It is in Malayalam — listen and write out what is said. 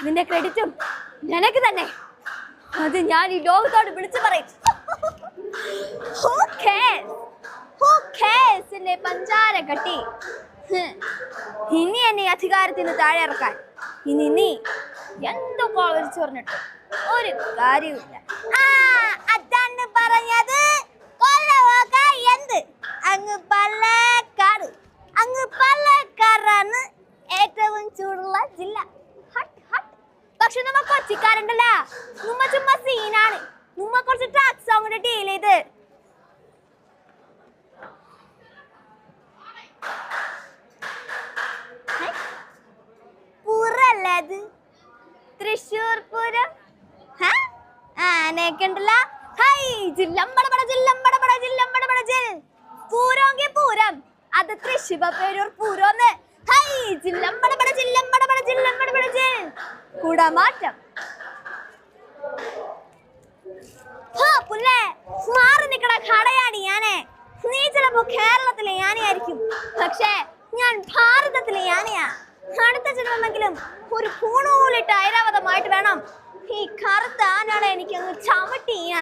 അതിന്റെ ക്രെഡിറ്റും നിനക്ക് തന്നെ. അത് ഞാൻ ഈ ലോകത്തോട് വിളിച്ചു പറയും. പഞ്ചാര കട്ടി? ഇനി എന്നെ അധികാരത്തിന് താഴെ ഇറക്കാൻ. ഇനി നീ എന്തൊക്കെ വിളിച്ചു പറഞ്ഞിട്ട് ഒരു കാര്യവുമില്ല. ആ പക്ഷെ നമ്മ കൊച്ചിക്കാരുണ്ടല്ല. നമ്മ ചുമ്മാ സീനാണ് നമ്മ കുറച്ച് ട്രാക്ക് സോങ്ങിന്റെ ഡീൽ ചെയ്ത്? പൂരല്ലേ അത് തൃശ്ശൂർ പൂരം? ആനയൊക്കെ ഉണ്ടല്ല. ഹൈ ജില്ലമ്പടപട ജില്ലമ്പടപട ജില്ലമ്പടപട ജിൽ പൂരോങ്കി പൂരം. അത് തൃശ്ശൂർ പേരൂർ പൂരോന്ന്. ഹൈ ജില്ലമ്പടപട ജില്ലമ്പടപട ജിൽ കുടമാറ്റം. ഹാ, പുല്ലേ മാറി നിക്കണ കടയാണ് ഞാനേ. നീ ചിലപ്പോ കേരളത്തിലെ യാനയായിരിക്കും. പക്ഷേ ഞാൻ ഒരു പൂണൂലിട്ട് ഐരാവതമായിട്ട് വേണം. ഈ കറുത്ത ആനാണ് എനിക്ക് അങ്ങ് ചവിട്ടി